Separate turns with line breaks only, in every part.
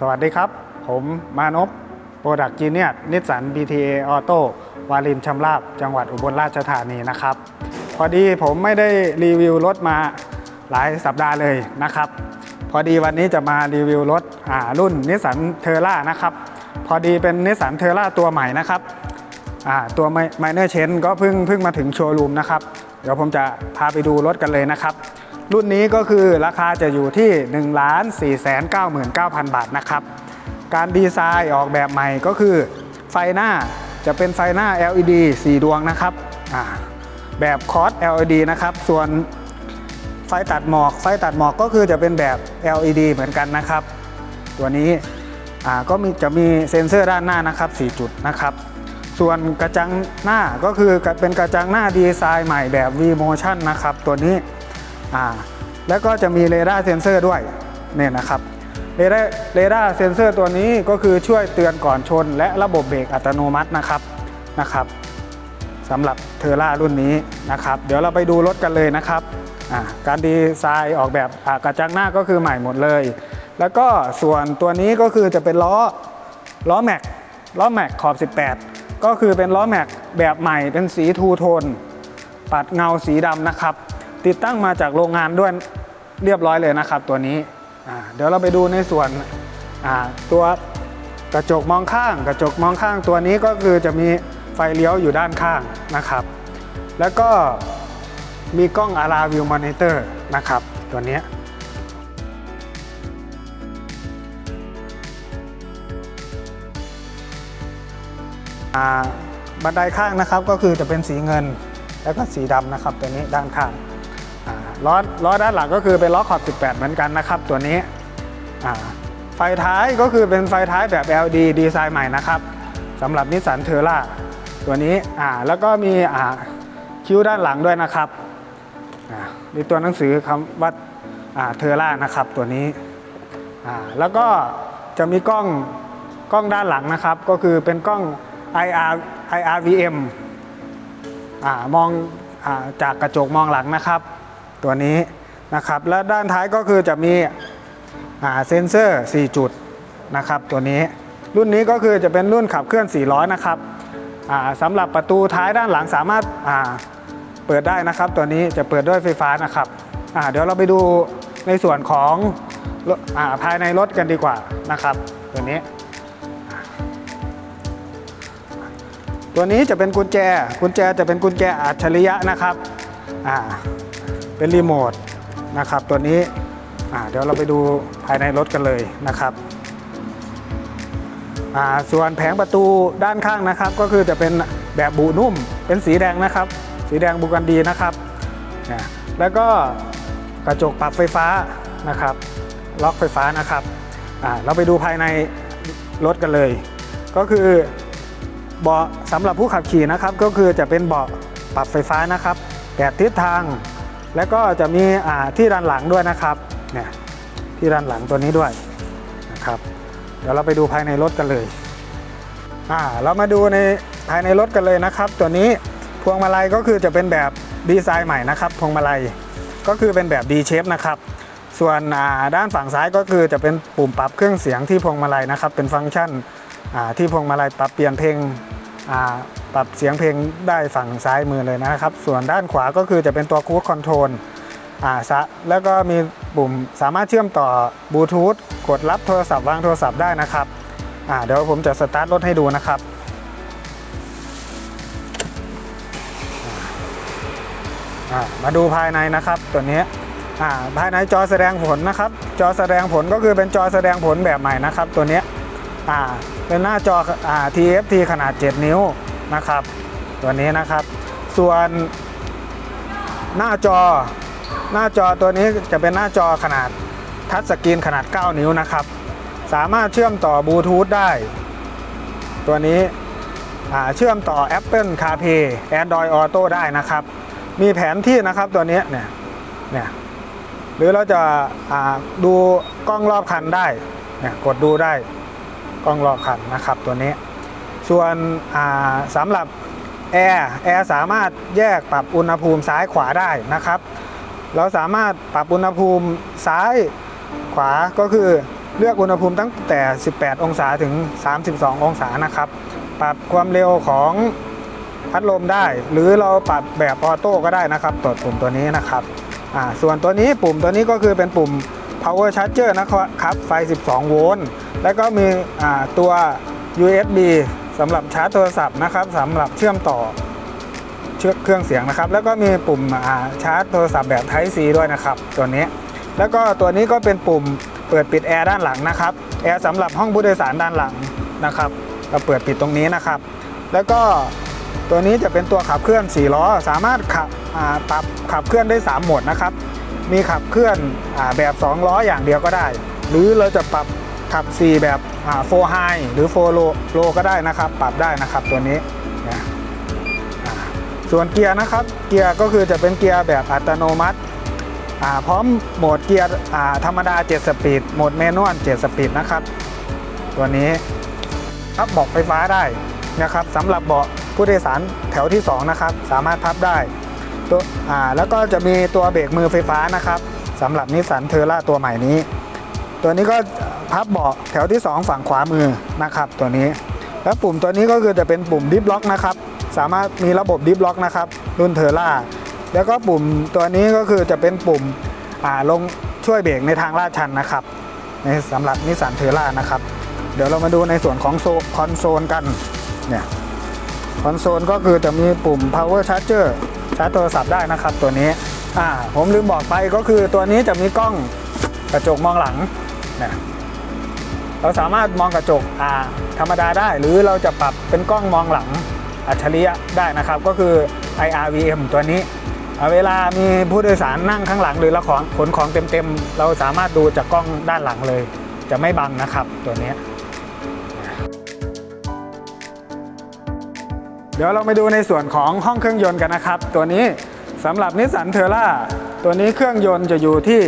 สวัสดีครับ ผมมานพโปรดักต์จีเนียนิสสัน BTA ออโต้วารินชำราบ จังหวัดอุบลราชธานีนะครับ พอดีผมไม่ได้รีวิวรถมาหลายสัปดาห์เลยนะครับ พอดีวันนี้จะมารีวิวรถรุ่นนิสสันเทอร่านะครับ พอดีเป็นนิสสันเทอร่าตัวใหม่นะครับตัวไมเนอร์เชนก็เพิ่งเพิ่งมาถึงโชว์รูมนะครับ เดี๋ยวผมจะพาไปดูรถกันเลยนะครับ รุ่นนี้ก็คือราคาจะอยู่ที่ 1 4 9 9 0 0 0 บาทนะครับ การดีไซน์ออกแบบใหม่ก็คือ ไฟหน้าจะเป็นไฟหน้า LED 4 ดวงนะครับ แบบคอร์ส LED นะครับ ส่วนไฟตัดหมอก ไฟตัดหมอกก็คือจะเป็นแบบ LED เหมือนกันนะครับ ตัวนี้ก็มีจะมีเซ็นเซอร์ด้านหน้านะครับ 4 จุดนะครับ ส่วนกระจังหน้าก็คือเป็นกระจังหน้าดีไซน์ใหม่แบบ V Motion นะครับ ตัวนี้ อ่าแล้วก็จะมีเรดาร์เซนเซอร์ด้วยเนี่ยนะครับเรดาร์เรดาร์เซนเซอร์ตัวนี้ก็คือช่วยเตือนก่อนชน และระบบเบรกอัตโนมัตินะครับนะครับสำหรับเทอร่ารุ่นนี้นะครับ เดี๋ยวเราไปดูรถกันเลยนะครับการดีไซน์ออกแบบกระจังหน้าก็คือใหม่หมดเลย แล้วก็ส่วนตัวนี้ก็คือจะเป็นล้อล้อแม็กล้อแม็กขอบ 18 ก็คือเป็นล้อแม็กแบบใหม่เป็นสีทูโทน ปัดเงาสีดำนะครับ ติดตั้งมาจากโรงงานด้วยเรียบร้อยเลยนะครับ ตัวนี้เดี๋ยวเราไปดูในส่วนตัวกระจกมองข้าง กระจกมองข้างตัวนี้ก็คือจะมีไฟเลี้ยวอยู่ด้านข้างนะครับ แล้วก็มีกล้อง a r a View Monitor นะครับ ตัวนี้บันไดข้างนะครับก็คือจะเป็นสีเงินแล้วก็สีดำนะครับ ตัวนี้ด้านข้าง ล้อล้อด้านหลังก็คือเป็นล้อขอบ 18 เหมือนกันนะครับ ตัวนี้ไฟท้ายก็คือเป็นไฟท้ายแบบ LED ดีไซน์ใหม่นะครับสำหรับนิสสันเทอร่าตัวนี้แล้วก็มีคิ้วด้านหลังด้วยนะครับมีตัวหนังสือคำว่าเทอร่านะครับตัวนี้แล้วก็จะมีกล้องกล้องด้านหลังนะครับ ก็คือเป็นกล้อง IR IRVM อมองอจากกระจกมองหลังนะครับ ตัวนี้นะครับ และด้านท้ายก็คือจะมีเซ็นเซอร์ 4 จุดนะครับ ตัวนี้รุ่นนี้ก็คือจะเป็นรุ่นขับเคลื่อน 4 ล้อนะครับสำหรับประตูท้ายด้านหลังสามารถาเปิดได้นะครับ ตัวนี้จะเปิดด้วยไฟฟ้านะครับเดี๋ยวเราไปดูในส่วนของอาภายในรถกันดีกว่านะครับ ตัวนี้ ตัวนี้จะเป็นกุญแจ กุญแจจะเป็นกุญแจอัจฉริยะนะครับอ่า เป็นรีโมทนะครับตัวนี้เดี๋ยวเราไปดูภายในรถกันเลยนะครับส่วนแผงประตูด้านข้างนะครับ ก็คือจะเป็นแบบบูนุ่มเป็นสีแดงนะครับ สีแดงบูกันดีนะครับแล้วก็กระจกปรับไฟฟ้านะครับ ล็อกไฟฟ้านะครับเราไปดูภายในรถกันเลย ก็คือเบาะสำหรับผู้ขับขี่นะครับ ก็คือจะเป็นเบาะปรับไฟฟ้านะครับแปดทิศทาง แล้วก็จะมีที่ด้านหลังด้วยนะครับเนี่ยที่ด้านหลังตัวนี้ด้วยนะครับเดี๋ยวเราไปดูภายในรถกันเลยอ่าเรามาดูในภายในรถกันเลยนะครับ ตัวนี้พวงมาลัยก็คือจะเป็นแบบดีไซน์ใหม่นะครับ พวงมาลัยก็คือเป็นแบบ D shape นะครับส่วนด้านฝั่งซ้ายก็คือจะเป็นปุ่มปรับเครื่องเสียงที่พวงมาลัยนะครับ เป็นฟังก์ชันที่พวงมาลัยปรับเปลี่ยนเพลงอ่า ปรับเสียงเพลงได้ฝั่งซ้ายมือเลยนะครับ ส่วนด้านขวาก็คือจะเป็นตัวคูดคอนโทรลอ่าซะแล้วก็มีปุ่มสามารถเชื่อมต่อบลูทูธกดรับโทรศัพท์วางโทรศัพท์ได้นะครับอ่าเดี๋ยวผมจะสตาร์ทรถให้ดูนะครับมาดูภายในนะครับตัวนี้ภายในจอแสดงผลนะครับ จอแสดงผลก็คือเป็นจอแสดงผลแบบใหม่นะครับ ตัวนี้เป็นหน้าจออ TFT ขนาด 7 นิ้ว นะครับ ตัวนี้นะครับ ส่วนหน้าจอ หน้าจอตัวนี้จะเป็นหน้าจอขนาดทัชสกรีนขนาด 9 นิ้วนะครับ สามารถเชื่อมต่อบลูทูธได้ ตัวนี้เชื่อมต่อ Apple CarPlay Android Auto ได้นะครับ มีแผนที่นะครับตัวนี้เนี่ยเนี่ยหรือเราจะาดูกล้องรอบคันได้เนี่ยกดดูได้กล้องรอบคันนะครับตัวนี้ ส่วนสำหรับแอร์แอร์สามารถแยกปรับอุณหภูมิซ้ายขวาได้นะครับ เราสามารถปรับอุณหภูมิซ้ายขวาก็คือเลือกอุณหภูมิตั้งแต่ 18 องศาถึง 32 องศานะครับ ปรับความเร็วของพัดลมได้ หรือเราปรับแบบออโต้ก็ได้นะครับตัวปุ่มตัวนี้นะครับส่วนตัวนี้ปุ่มตัวนี้ก็คือเป็นปุ่ม power charger นะครับ ไฟ 12 โวลต์ แล้วก็มีตัว USB สำหรับชาร์จโทรศัพท์นะครับสำหรับเชื่อมต่อเชือกเครื่องเสียงนะครับ แล้วก็มีปุ่มาชาร์จโทรศัพท์แบบ Type C ด้วยนะครับตัวนี้ แล้วก็ตัวนี้ก็เป็นปุ่มเปิดปิดแอร์ด้านหลังนะครับแอร์สำหรับห้องผู้โดยสารด้านหลังนะครับเราเปิดปิดตรงนี้นะครับ แล้วก็ตัวนี้จะเป็นตัวขับเคลื่อน4ล้อสามารถขับปรับขับเคลื่อนได้ 3 โหมดนะครับ มีขับเคลื่อนอแบบ 2 ล้ออย่างเดียวก็ได้ หรือเราจะปรับขับ 4 แบบ โฟไฮหรือโฟโลโลก็ได้นะครับ ปรับได้นะครับตัวนี้นะส่วนเกียร์นะครับ เกียร์ก็คือจะเป็นเกียร์แบบอัตโนมัติพร้อมโหมดเกียร์ธรรมดา 7 สปีด โหมดแมนนวล 7 สปีดนะครับ ตัวนี้พับเบาะไฟฟ้าได้นะครับสำหรับเบาะผู้โดยสารแถวที่ 2 นะครับ สามารถพับได้ตัวแล้วก็จะมีตัวเบรกมือไฟฟ้านะครับสำหรับนิสสันเทอร่าตัวใหม่นี้ ตัวนี้ก็พับเบาะแถวที่ 2 ฝั่งขวามือนะครับตัวนี้ แล้วปุ่มตัวนี้ก็คือจะเป็นปุ่มดิฟล็อกนะครับ สามารถมีระบบดิฟล็อกนะครับรุ่นเทอร่าแล้วก็ปุ่มตัวนี้ก็คือจะเป็นปุ่มอ่าลงช่วยเบรกในทางลาดชันนะครับในสำหรับนิสสันเทอร่านะครับ เดี๋ยวเรามาดูในส่วนของโซคอนโซลกันเนี่ยคอนโซลก็คือจะมีปุ่ม power charger ชาร์จโทรศัพท์ได้นะครับตัวนี้อ่าผมลืมบอกไปก็คือตัวนี้จะมีกล้องกระจกมองหลัง นี่ยเราสามารถมองกระจกอ่าธรรมดาได้ หรือเราจะปรับเป็นกล้องมองหลังอัจฉริยะได้นะครับ ก็คือ IRVM ตัวนี้ เวลามีผู้โดยสารนั่งข้างหลัง หรือเราของขนของเต็มๆ เราสามารถดูจากกล้องด้านหลังเลย จะไม่บังนะครับตัวนี้ เดี๋ยวเราไปดูในส่วนของห้องเครื่องยนต์กันนะครับ ตัวนี้สำหรับนิสสันเทอร่าตัวนี้เครื่องยนต์จะอยู่ที่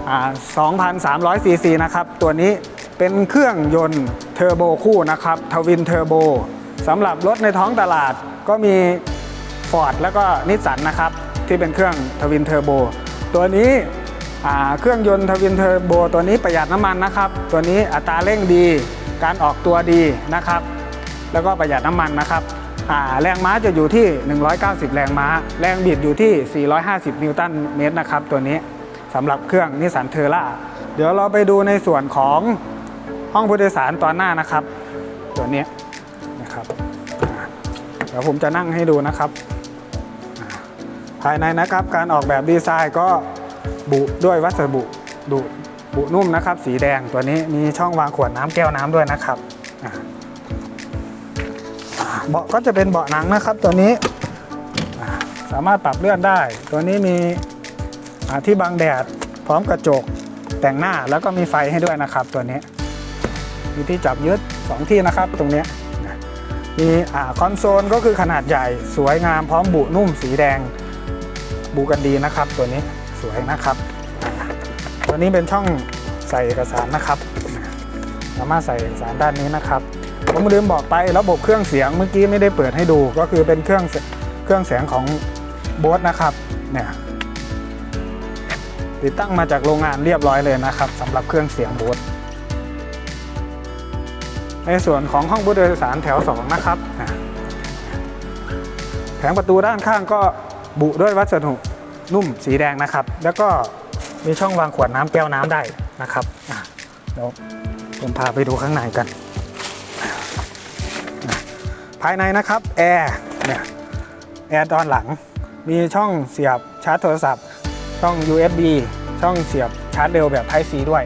2,300ซีซีนะครับ ตัวนี้เป็นเครื่องยนต์เทอร์โบคู่นะครับทวินเทอร์โบสำหรับรถในท้องตลาดก็มี Ford แล้วก็นิสสันนะครับ ที่เป็นเครื่องทวินเทอร์โบตัวนี้เครื่องยนต์ทวินเทอร์โบตัวนี้ประหยัดน้ำมันนะครับ ตัวนี้อัตราเร่งดี การออกตัวดีนะครับ แล้วก็ประหยัดน้ำมันนะครับแรงม้าจะอยู่ที่ 190 แรงม้า แรงบิดอยู่ที่ 450 นิวตันเมตรนะครับ ตัวนี้ สำหรับเครื่องนิสสันเทอร่าเดี๋ยวเราไปดูในส่วนของห้องผู้โดยสารตอนหน้านะครับ ตัวนี้นะครับเดี๋ยวผมจะนั่งให้ดูนะครับ ภายในนะครับการออกแบบดีไซน์ก็บุด้วยวัสดุดุบุนุ่มนะครับ สีแดงตัวนี้มีช่องวางขวดน้ำแก้วน้ำด้วยนะครับเบาะก็จะเป็นเบาะหนังนะครับ ตัวนี้สามารถปรับเลื่อนได้ ตัวนี้มี ที่บังแดดพร้อมกระจกแต่งหน้าแล้วก็มีไฟให้ด้วยนะครับตัวนี้ มีที่จับยึด 2 ที่นะครับตรงนี้มีอคอนโซลก็คือขนาดใหญ่สวยงามพร้อมบุนุ่มสีแดงบูกันดีนะครับ ตัวนี้สวยนะครับ ตัวนี้เป็นช่องใส่เอกสารนะครับ สามารถใส่เอกสารด้านนี้นะครับผมลืมบอกไประบบเครื่องเสียงเมื่อกี้ไม่ได้เปิดให้ดู ก็คือเป็นเครื่องเสเครื่องเสียงของโบสนะครับเนี่ย ติดตั้งมาจากโรงงานเรียบร้อยเลยนะครับสำหรับเครื่องเสียงโบสในส่วนของห้องผู้โดยสารแถว 2 นะครับ แผงประตูด้านข้างก็บุด้วยวัสดุนุ่มสีแดงนะครับ แล้วก็มีช่องวางขวดน้ำแก้วน้ำได้นะครับเดี๋ยวผมพาไปดูข้างในกัน ภายในนะครับแอร์เนี่ยแอร์ตอนหลังมีช่องเสียบชาร์จโทรศัพท์ ช่อง USB ช่องเสียบชาร์จเร็วแบบ Type C ด้วย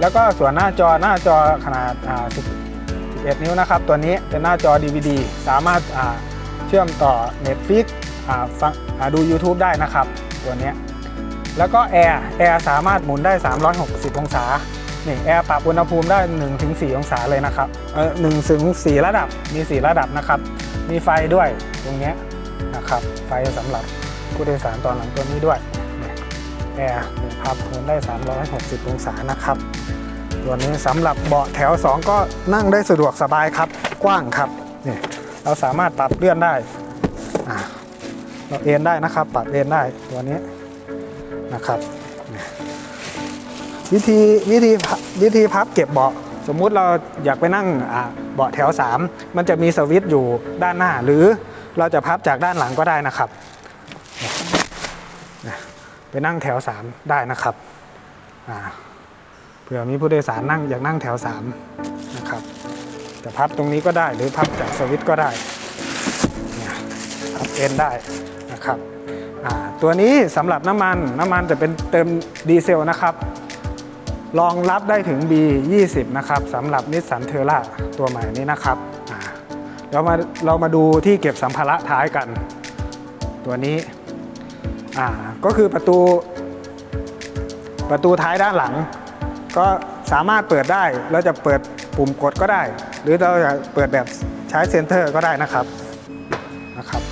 แล้วก็ส่วนหน้าจอหน้าจอขนาด 11 นิ้วนะครับ ตัวนี้เป็นหน้าจอ DVD สามารถาเชื่อมต่อ Netflix อดู YouTube ได้นะครับ ตัวนี้ แล้วก็แอร์แอร์สามารถหมุนได้ 360 องศานี่แอร์ปรับอุณหภูมิได้ 1-4 องศาเลยนะครับเออหนึ่งถึงสี่ระดับมี 4 ระดับนะครับ มีไฟด้วยตรงนี้นะครับ ไฟสำหรับผู้โดยสารตอนหลังตัวนี้ด้วย แอร์พับหมุนได้ 360 องศานะครับ ตัวนี้สำหรับเบาะแถว 2 ก็นั่งได้สะดวกสบายครับ กว้างครับนี่เราสามารถปรับเลื่อนได้ เราเอนได้นะครับ ปรับเอนได้ตัวนี้นะครับวิธีวิธีวิธีพับเก็บเบาะสมมุติเราอยากไปนั่งเบาะแถว 3 มันจะมีสวิตช์อยู่ด้านหน้า หรือเราจะพับจากด้านหลังก็ได้นะครับ ไปนั่งแถว 3 ได้นะครับเผื่อมีผู้โดยสารนั่งอยากนั่งแถว 3 นะครับจะพับตรงนี้ก็ได้หรือพับจากสวิตก็ได้เนี่ยพับเอ็นได้นะครับตัวนี้สำหรับน้ำมันน้ำมันจะเป็นเติมดีเซลนะครับรองรับได้ถึง B20 นะครับสำหรับนิสสันเทอร่าตัวใหม่นี้นะครับเรามาเรามาดูที่เก็บสัมภาระท้ายกัน ตัวนี้ อ่าก็คือประตู ประตูท้ายด้านหลัง ก็สามารถเปิดได้เราจะเปิดปุ่มกดก็ได้ หรือเราจะเปิดแบบใช้เซนเตอร์ก็ได้นะครับนะครับ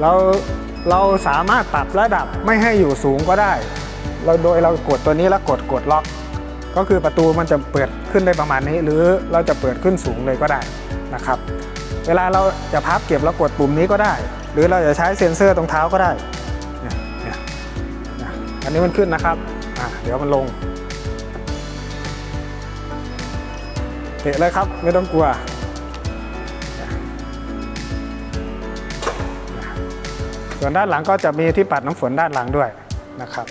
เราเราสามารถปรับระดับไม่ให้อยู่สูงก็ได้ เราโดยเรากดตัวนี้แล้วกดกดล็อก ก็คือประตูมันจะเปิดขึ้นได้ประมาณนี้ หรือเราจะเปิดขึ้นสูงเลยก็ได้นะครับ เวลาเราจะพับเก็บแล้วกดปุ่มนี้ก็ได้ หรือเราจะใช้เซ็นเซอร์ตรงเท้าก็ได้เนี่ยเนี่ยอันนี้มันขึ้นนะครับเดี๋ยวมันลงเตะเลยครับไม่ต้องกลัวส่วนด้านหลังก็จะมีที่ปัดน้ำฝนด้านหลังด้วยนะครับ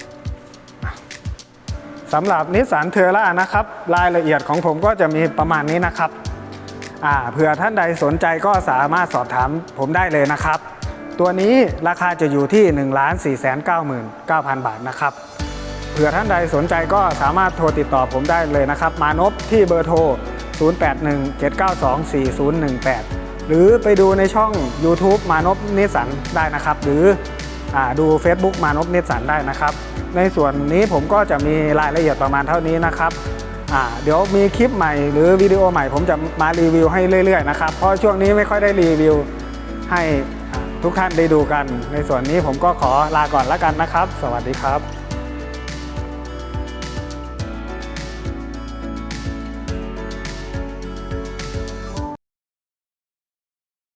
สำหรับนิสสันเทอร่านะครับ รายละเอียดของผมก็จะมีประมาณนี้นะครับ เผื่อท่านใดสนใจก็สามารถสอบถามผมได้เลยนะครับ ตัวนี้ราคาจะอยู่ที่ 1 4 9 9 0 0 0 บาทนะครับ เผื่อท่านใดสนใจก็สามารถโทรติดต่อผมได้เลยนะครับ มานพที่เบอร์โทร 0817924018 หรือไปดูในช่อง YouTube มานพนิสันได้นะครับ หรืออดู Facebook มานพนิสันได้นะครับ ในส่วนนี้ผมก็จะมีรายละเอียดประมาณเท่านี้นะครับ อ่าเดี๋ยวมีคลิปใหม่หรือวิดีโอใหม่ผมจะมารีวิวให้เรื่อยๆนะครับ เพราะช่วงนี้ไม่ค่อยได้รีวิวให้ทุกท่านได้ดูกัน ในส่วนนี้ผมก็ขอลาก่อนแล้วกันนะครับ สวัสดีครับ